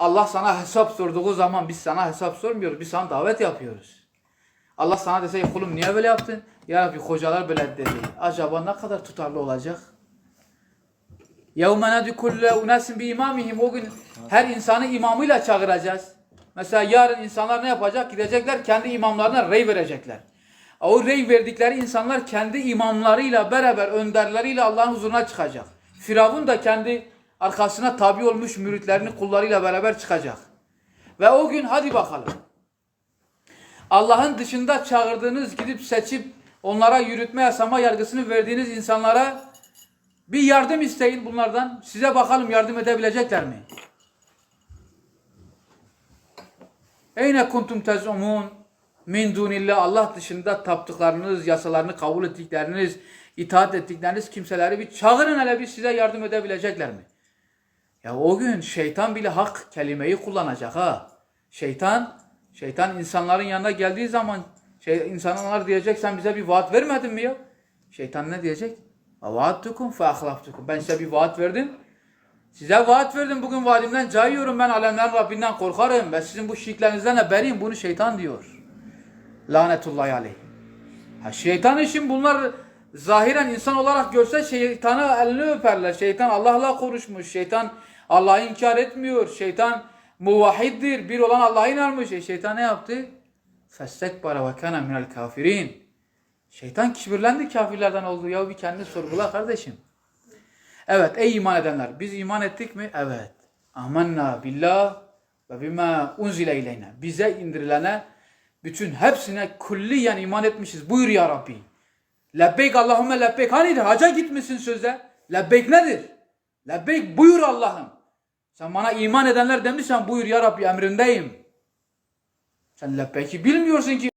Allah sana hesap sorduğu zaman biz sana hesap sormuyoruz. Biz sana davet yapıyoruz. Allah sana dese kulum niye böyle yaptın? Ya Rabbi hocalar böyle dedi. Acaba ne kadar tutarlı olacak? يَوْمَ نَدْي كُلَّ اُنَاسٍ بِاِمَامِهِمْ O gün her insanı imamıyla çağıracağız. Mesela yarın insanlar ne yapacak? Gidecekler kendi imamlarına rey verecekler. O rey verdikleri insanlar kendi imamlarıyla beraber önderleriyle Allah'ın huzuruna çıkacak. Firavun da kendi arkasına tabi olmuş müritlerini kullarıyla beraber çıkacak. Ve o gün hadi bakalım. Allah'ın dışında çağırdığınız, gidip seçip onlara yürütme yasama yargısını verdiğiniz insanlara bir yardım isteyin bunlardan. Size bakalım yardım edebilecekler mi? Eyne kuntum tezumun min dunillah Allah dışında taptıklarınız, yasalarını kabul ettikleriniz, itaat ettikleriniz kimseleri bir çağırın hele bir size yardım edebilecekler mi? Ya o gün şeytan bile hak kelimeyi kullanacak ha. Şeytan, şeytan insanların yanına geldiği zaman şey, insanlar diyecek sen bize bir vaat vermedin mi ya? Şeytan ne diyecek? Vaattukum fe ahlaftukum. Ben size bir vaat verdim. Size vaat verdim bugün vaadimden cayıyorum ben alemlerin Rabbinden korkarım. Ben sizin bu şirklerinizden de beriyim. Bunu şeytan diyor. Lanetullahi aleyh. Ha, şeytan için bunlar zahiren insan olarak görse şeytanı elini öperler. Şeytan Allah'la konuşmuş. Şeytan Allah'ı inkar etmiyor. Şeytan muvahhiddir. Bir olan Allah'a inanmış. E, şeytan ne yaptı? Festekbara ve kana minel kafirin. Şeytan kibirlendi kafirlerden oldu. Ya bir kendini sorgula kardeşim. Evet ey iman edenler. Biz iman ettik mi? Evet. Amanna billah ve bima unzile ileyne. Bize indirilene bütün hepsine külliyen iman etmişiz. Buyur ya Rabbi. Lebbeyk Allahümme lebbeyk. Hani haca gitmişsin sözde. Lebbeyk nedir? Lebbeyk buyur Allah'ım. Sen bana iman edenler demişsen buyur ya Rabbi emrindeyim. Sen lebbeyki bilmiyorsun ki